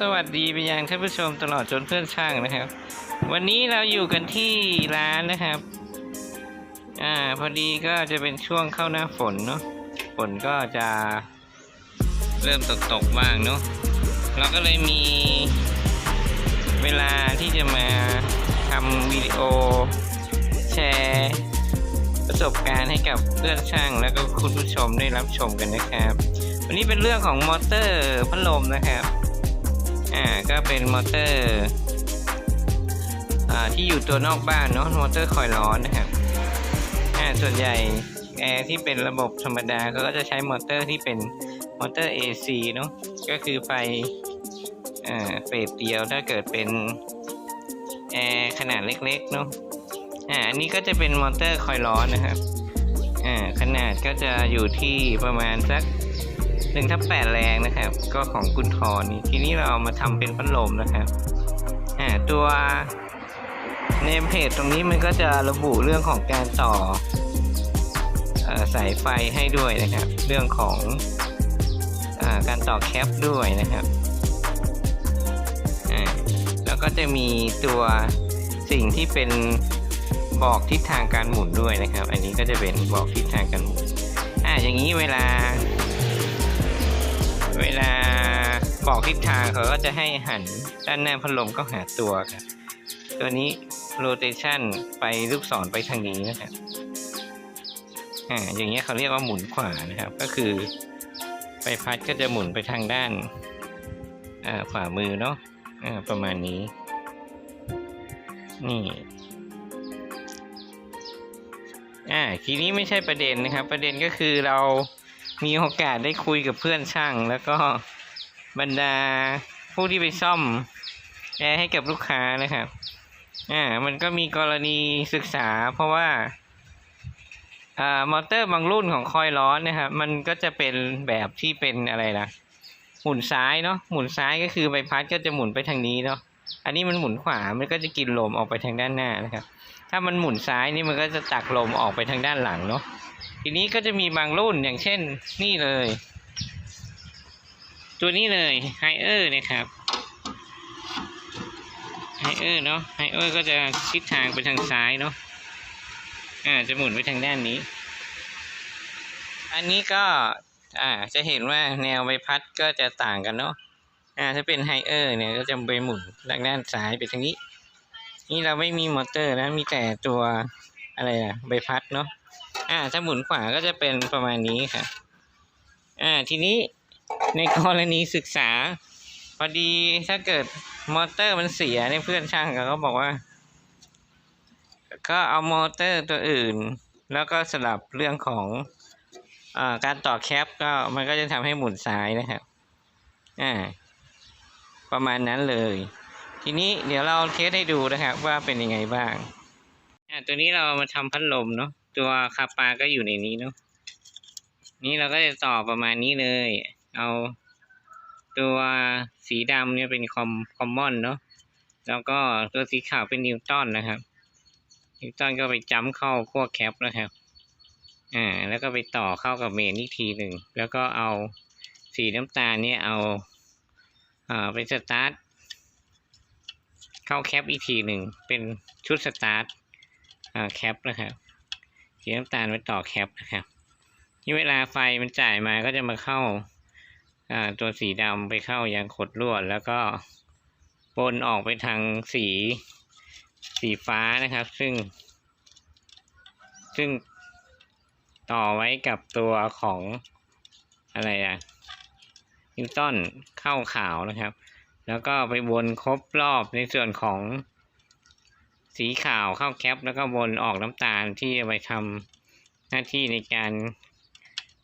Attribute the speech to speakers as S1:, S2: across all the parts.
S1: สวัสดีไปยังท่านผู้ชมตลอดจนเพื่อนช่างนะครับ วันนี้เราอยู่กันที่ร้านนะครับ อ่า พอดีก็จะเป็นช่วงเข้าหน้าฝนเนาะฝนก็จะเริ่มตกตกบ้างเนาะเราก็เลยมีเวลาที่จะมาทำวิดีโอ แชร์ประสบการณ์ให้กับเพื่อนช่าง แล้วก็คุณผู้ชมได้รับชมกันนะครับ วันนี้เป็นเรื่องของมอเตอร์พัดลมนะครับ อ่าก็เป็นมอเตอร์อ่าที่อยู่ตัวนอกบ้านเนาะมอเตอร์คอยล์ร้อนนะครับอ่าส่วนใหญ่แอร์ที่เป็นระบบธรรมดาเขาก็จะใช้มอเตอร์ที่เป็นมอเตอร์ AC เนาะก็คือไฟอ่าเฟสเดียวถ้าเกิดเป็นแอร์ขนาดเล็กๆเนาะอ่าอันนี้ก็จะเป็นมอเตอร์คอยล์ร้อนนะครับอ่าขนาดก็จะอยู่ที่ประมาณสัก หนึ่งทับแปดแรงนะครับ ก็ของกุณทอนี่ทีนี้เราเอามาทำเป็นพัดลมนะครับอ่าตัวเนมเพจตรงนี้มันก็จะระบุเรื่องของการต่ออสายไฟให้ด้วยนะครับ เรื่องของอาการต่อแคปด้วยนะครับแล้วก็จะมีตัวสิ่งที่เป็นบอกทิศทางการหมุนด้วยนะครับ อันนี้ก็จะเป็นบอกทิศทางการหมุนอ่าอย่างนี้เวลา เวลาบอกทิศทางเขาก็จะให้หันด้านหน้าพัดลมก็หาตัวครับตัวนี้ rotation ไปลูกศรไปทางนี้นะครับอ่าอย่างเงี้ยเขาเรียกว่าหมุนขวานะครับ ก็คือใบพัดก็จะหมุนไปทางด้านอ่าขวามือเนาะอ่าประมาณนี้ นี่อ่าทีนี้ไม่ใช่ประเด็นนะครับ ประเด็นก็คือเรา มีโอกาสได้คุยกับเพื่อนช่าง แล้วก็บรรดาผู้ที่ไปซ่อมแอร์ให้กับลูกค้านะครับ อ่า มันก็มีกรณีศึกษา เพราะว่า อ่า มอเตอร์บางรุ่นของคอยล์ร้อนนะครับ มันก็จะเป็นแบบที่เป็นอะไรนะหมุนซ้ายเนาะ หมุนซ้ายก็คือใบพัดก็จะหมุนไปทางนี้เนาะ อันนี้มันหมุนขวา มันก็จะกินลมออกไปทางด้านหน้านะครับ ถ้ามันหมุนซ้ายนี่มันก็จะตักลมออกไปทางด้านหลังเนาะ ทีนี้ก็จะมีบางรุ่นอย่างเช่นนี่เลย ตัวนี้เลยไฮเออร์นะครับไฮเออร์เนาะไฮเออร์ก็จะทิศทางไปทางซ้ายเนาะ อ่า จะหมุนไปทางด้านนี้ อันนี้ก็ อ่า จะเห็นว่าแนวใบพัดก็จะต่างกันเนาะ อ่าถ้าเป็นไฮเออร์เนี่ยก็จะไปหมุนทางด้านซ้ายไปทางนี้ นี่เราไม่มีมอเตอร์นะมีแต่ตัวอะไรอะใบพัดเนาะอ่าถ้าหมุนขวาก็จะเป็นประมาณนี้ค่ะ อ่าทีนี้ในกรณีศึกษา พอดีถ้าเกิดมอเตอร์มันเสียเนี่ยเพื่อนช่างเขาก็บอกว่า ก็เอามอเตอร์ตัวอื่น แล้วก็สลับเรื่องของอ่าการต่อแคปก็มันก็จะทำให้หมุนซ้ายนะครับอ่า ประมาณนั้นเลย ทีนี้เดี๋ยวเราเทสให้ดูนะครับว่าเป็นยังไงบ้างอ่าตัวนี้เรามาทำพัดลมเนาะตัวคาปาก็อยู่ในนี้เนาะนี่เราก็จะต่อประมาณนี้เลย เอาตัวสีดำเนี่ยเป็นคอมคอมมอนเนาะแล้วก็ตัวสีขาวเป็นนิวตันนะครับ นิวตันก็ไปจัมเข้าขั้วแคปนะครับ อ่า แล้วก็ไปต่อเข้ากับเมนอีกทีหนึ่ง แล้วก็เอาสีน้ำตาลเนี่ยเอา อ่าไปสตาร์ทเข้าแคปอีกทีหนึ่งเป็นชุดสตาร์ทอ่าแคปนะครับสีน้ำตาลไปต่อแคปนะครับที่เวลาไฟมันจ่ายมาก็จะมาเข้าอ่าตัวสีดำไปเข้ายางขดลวด แล้วก็ปนออกไปทางสีสีฟ้านะครับ ซึ่ง ซึ่งต่อไว้กับตัวของอะไรอะ นิวตันเข้าขาวนะครับ แล้วก็ไปวนครบรอบในส่วนของสีขาวเข้าแคป แล้วก็วนออกน้ำตาลที่จะไปทำหน้าที่ในการ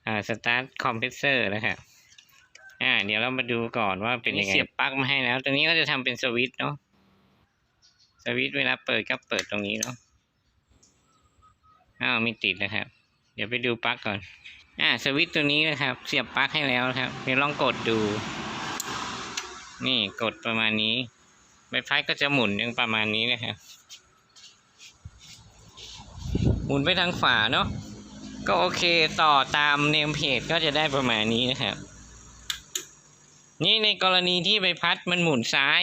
S1: อ่าสตาร์ทคอมเพรสเซอร์นะครับอ่า เดี๋ยวเรามาดูก่อนว่าเป็นยังไงเสียบปลั๊กมาให้แล้ว ตรงนี้ก็จะทำเป็นสวิตช์เนาะสวิตช์เวลาเปิดก็เปิดตรงนี้เนาะอ้าวไม่ติดนะครับ เดี๋ยวไปดูปลั๊กก่อน อ่าสวิตตัวนี้นะครับ เสียบปลั๊กให้แล้วครับเดี๋ยวลองกดดู นี่กดประมาณนี้ใบพัดก็จะหมุนยังประมาณนี้นะครับหมุนไปทางฝาเนาะก็โอเคต่อตามเนมเพจก็จะได้ประมาณนี้นะครับ นี่ในกรณีที่ใบพัดมันหมุนซ้าย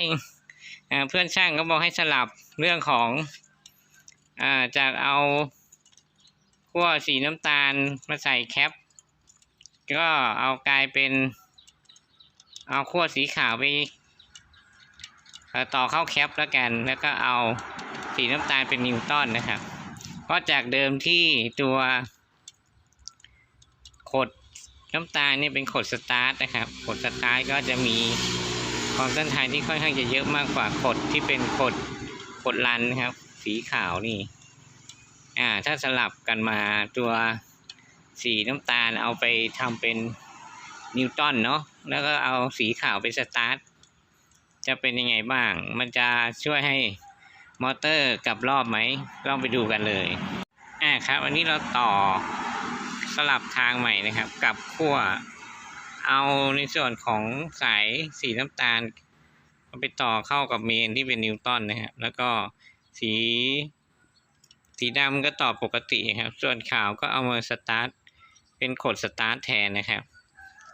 S1: อ่าเพื่อนช่างก็บอกให้สลับเรื่องของอ่าจากเอาขั้วสีน้ำตาลมาใส่แคป ก็เอากลายเป็น เอาขั้วสีขาวไปต่อเข้าแคปแล้วกัน แล้วก็เอาสีน้ำตาลเป็นนิวตันนะครับ เพราะจากเดิมที่ตัวขดน้ำตาลนี่เป็นขดสตาร์ทนะครับขดสตาร์ทก็จะมีความต้านทานที่ค่อนข้างจะเยอะมากกว่าขดที่เป็นขดขดลันนะครับ สีขาวนี่ อ่า ถ้าสลับกันมาตัว สีน้ำตาลเอาไปทำเป็นนิวตันเนาะแล้วก็เอาสีขาวไปสตาร์ทจะเป็นยังไงบ้าง มันจะช่วยให้มอเตอร์กลับรอบไหมลองไปดูกันเลยอ่าครับอันนี้เราต่อสลับทางใหม่นะครับกับขั้วเอาในส่วนของสายสีน้ำตาลไปต่อเข้ากับเมนที่เป็นนิวตันนะครับแล้วก็สีสีดำก็ต่อปกติครับ ส่วนขาวก็เอามาสตาร์ท เป็นขดสตาร์ทแทนนะครับ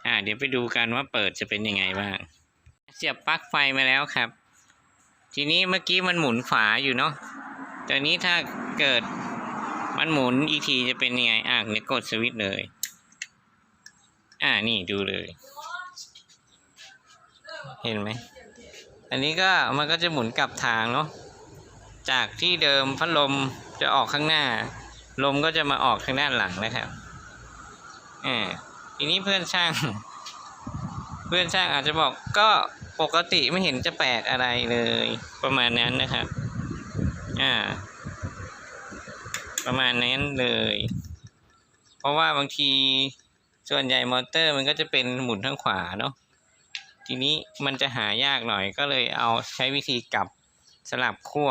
S1: อ่า เดี๋ยวไปดูกันว่าเปิดจะเป็นยังไงบ้าง เสียบปลั๊กไฟมาแล้วครับ ทีนี้เมื่อกี้มันหมุนฝาอยู่เนาะตอนนี้ถ้าเกิดมันหมุนอีกทีจะเป็นยังไง อะเนี่ยกดสวิตช์เลย อ่า นี่ดูเลย เห็นไหม อันนี้ก็มันก็จะหมุนกลับทางเนาะ จากที่เดิมพัดลมจะออกข้างหน้า ลมก็จะมาออกทางด้านหลังนะครับ อ่าทีนี้เพื่อนช่าง เพื่อนช่างอาจจะบอกก็ปกติไม่เห็นจะแปลกอะไรเลย ประมาณนั้นนะครับ อ่า ประมาณนั้นเลย เพราะว่าบางทีส่วนใหญ่มอเตอร์มันก็จะเป็นหมุนทางขวาเนาะทีนี้มันจะหายากหน่อยก็เลยเอาใช้วิธีกลับสลับขั้ว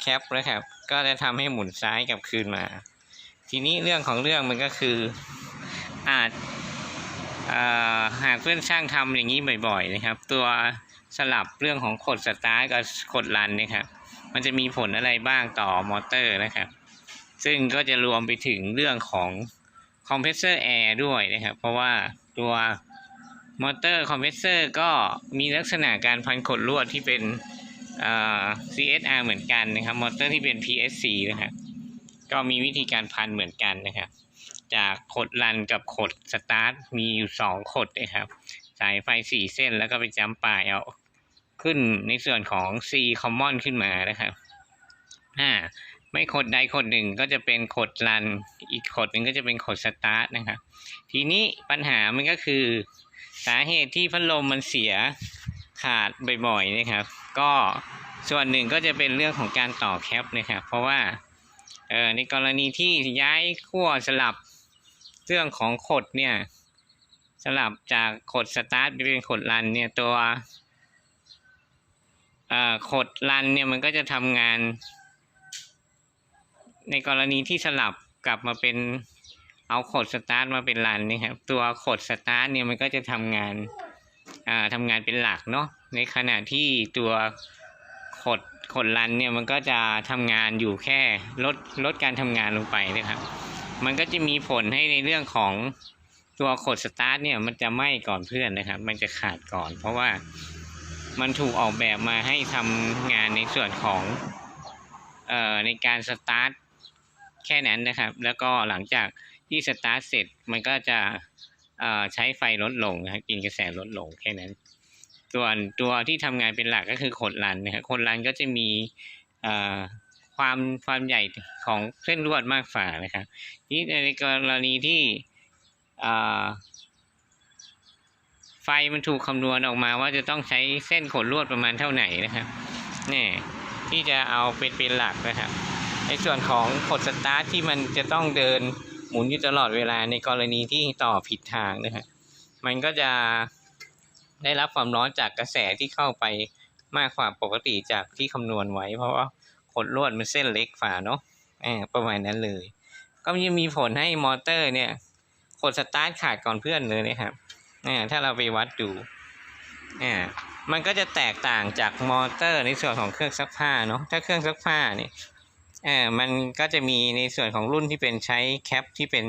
S1: แคปนะครับ ก็จะทำให้หมุนซ้ายกลับคืนมา ทีนี้เรื่องของเรื่องมันก็คือ อาจหากเพื่อนช่างทำอย่างนี้บ่อย ๆ นะครับ ตัวสลับเรื่องของขดสตาร์กับขดรันนะครับ มันจะมีผลอะไรบ้างต่อมอเตอร์นะครับ ซึ่งก็จะรวมไปถึงเรื่องของคอมเพรสเซอร์แอร์ด้วยนะครับ เพราะว่าตัวมอเตอร์คอมเพรสเซอร์ก็มีลักษณะการพันขดลวดที่เป็น CSR เหมือนกันนะครับ มอเตอร์ที่เป็น PSC นะครับก็มีวิธีการพันเหมือนกันนะครับ จากขดรันกับขดสตาร์ทมีอยู่สองขดนะครับ สายไฟสี่เส้นแล้วก็ไปจำปลายเอาขึ้นในส่วนของ C common ขึ้นมานะครับอ่าไม่ขดใดขดหนึ่งก็จะเป็นขดรัน อีกขดหนึ่งก็จะเป็นขดสตาร์ทนะครับ ทีนี้ปัญหามันก็คือสาเหตุที่พัดลมมันเสียขาดบ่อยๆนะครับ ก็ส่วนหนึ่งก็จะเป็นเรื่องของการต่อแคปนะครับ เพราะว่าในกรณีที่ย้ายขั้วสลับ เรื่องของขดเนี่ยสลับจากขดสตาร์ทเป็นขดรันเนี่ยตัวขดรันเนี่ยมันก็จะทำงาน ในกรณีที่สลับกลับมาเป็นเอาขดสตาร์ทมาเป็นรันนี่ครับตัวขดสตาร์ทเนี่ยมันก็จะทำงานทำงานเป็นหลักเนาะในขณะที่ตัวขดขดรันเนี่ยมันก็จะทำงานอยู่แค่ลดลดการทำงานลงไปนะครับ มันก็จะมีผลให้ในเรื่องของตัวขดสตาร์ทเนี่ยมันจะไหม้ก่อนเพื่อนนะครับ มันจะขาดก่อน เพราะว่ามันถูกออกแบบมาให้ทำงานในส่วนของเอ่อในการสตาร์ทแค่นั้นนะครับ แล้วก็หลังจากที่สตาร์ทเสร็จมันก็จะเอ่อใช้ไฟลดลงนะครับกินกระแสลดลงแค่นั้น ส่วนตัวที่ทำงานเป็นหลักก็คือขดรันนะครับขดรันก็จะมีเอ่อ ความความใหญ่ของเส้นลวดมากฝ่านะครับที่ในกรณีที่ไฟมันถูกคำนวณออกมาว่าจะต้องใช้เส้นขดลวดประมาณเท่าไหร่นะครับนี่ที่จะเอาเป็นเป็นหลักนะครับในส่วนของขดสตาร์ทที่มันจะต้องเดินหมุนอยู่ตลอดเวลาในกรณีที่ต่อผิดทางนะครับมันก็จะได้รับความร้อนจากกระแสที่เข้าไปมากกว่าปกติจากที่คำนวณไว้เพราะว่า ขดลวดมันเส้นเล็กฝ่าเนาะอ่าประมาณนั้นเลย ก็ยังมีผลให้มอเตอร์เนี่ยขดสตาร์ทขาดก่อนเพื่อนเลยนะครับอ่าถ้าเราไปวัดดูอ่ามันก็จะแตกต่างจากมอเตอร์ในส่วนของเครื่องซักผ้าเนาะถ้าเครื่องซักผ้าเนี่ยเออมันก็จะมีในส่วนของรุ่นที่เป็นใช้แคปที่เป็น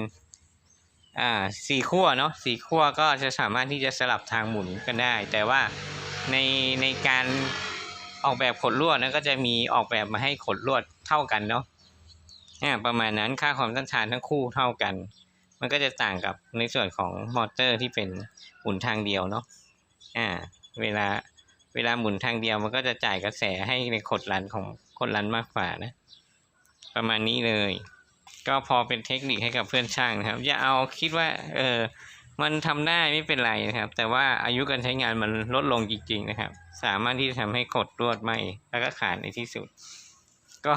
S1: อ่าสี่ขั้วเนาะสี่ขั้วก็จะสามารถที่จะสลับทางหมุนกันได้ แต่ว่าในในการ ออกแบบขดลวดนะก็จะมีออกแบบมาให้ขดลวดเท่ากันเนาะอ่ประมาณนั้นค่าความต้านทานทั้งคู่เท่ากัน มันก็จะต่างกับในส่วนของมอเตอร์ที่เป็นหมุนทางเดียวเนาะอ่า เวลาเวลาหมุนทางเดียวมันก็จะจ่ายกระแสให้ในขดลันของขดลันมากกว่านะ ประมาณนี้เลย ก็พอเป็นเทคนิคให้กับเพื่อนช่างนะครับ อย่าเอาคิดว่า เออ มันทำได้ไม่เป็นไรนะครับ แต่ว่าอายุการใช้งานมันลดลงจริง ๆ นะครับ สามารถที่จะทำให้กดรวดไหมแล้วก็ขาดในที่สุด ก็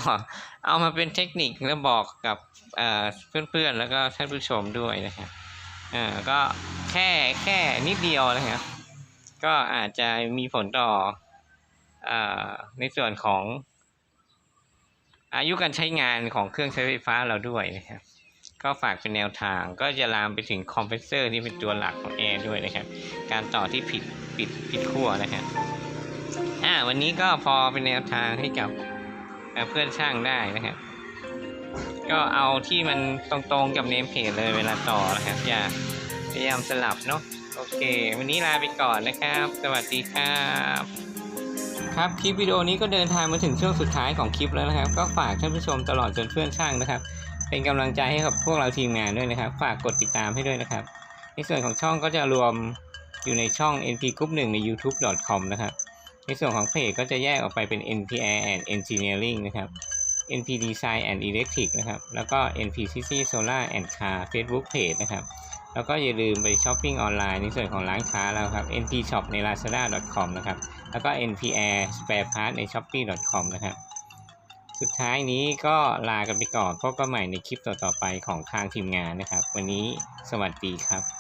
S1: เอามาเป็นเทคนิคแล้วบอกกับเพื่อนๆแล้วก็ท่านผู้ชมด้วยนะครับอ่อก็แค่แค่นิดเดียวนะครับ ก็อาจจะมีผลต่ออในส่วนของอายุการใช้งานของเครื่องใช้ไฟฟ้าเราด้วยนะครับ ก็ฝากเป็นแนวทาง ก็จะลามไปถึงคอมเพรสเซอร์ที่เป็นตัวหลักของแอร์ด้วยนะครับ การต่อที่ผิดปิดผิดขั้วนะครับอ่าวันนี้ก็พอเป็นแนวทางให้กับเเพื่อนช่างได้นะครับ ก็เอาที่มันตรงๆกับเนมเพจเลยเวลาต่อนะครับ อย่าพยายามสลับเนาะโอเค วันนี้ลาไปก่อนนะครับ สวัสดีครับครับคลิปวิดีโอนี้ก็เดินทางมาถึงช่วงสุดท้ายของคลิปแล้วนะครับ ก็ฝากท่านผู้ชมตลอดจนเพื่อนช่างนะครับ เป็นกำลังใจให้กับพวกเราทีมงานด้วยนะครับ ฝากกดติดตามให้ด้วยนะครับ ในส่วนของช่องก็จะรวมอยู่ในช่อง NP Group 1ใน youtube.com นะครับ ในส่วนของเพจก็จะแยกออกไปเป็น NPR and Engineering นะครับ NP Design and Electric นะครับ แล้วก็ NPCC Solar and Car Facebook Page นะครับ แล้วก็อย่าลืมไปช้อปปิ้งออนไลน์ในส่วนของร้านค้าเราครับ NP Shop ใน lazada.com นะครับ แล้วก็ NPR Spare Part ใน shopee.com นะครับ สุดท้ายนี้ก็ลากันไปก่อนพบกันใหม่ในคลิปต่อๆไปของทางทีมงานนะครับ วันนี้สวัสดีครับ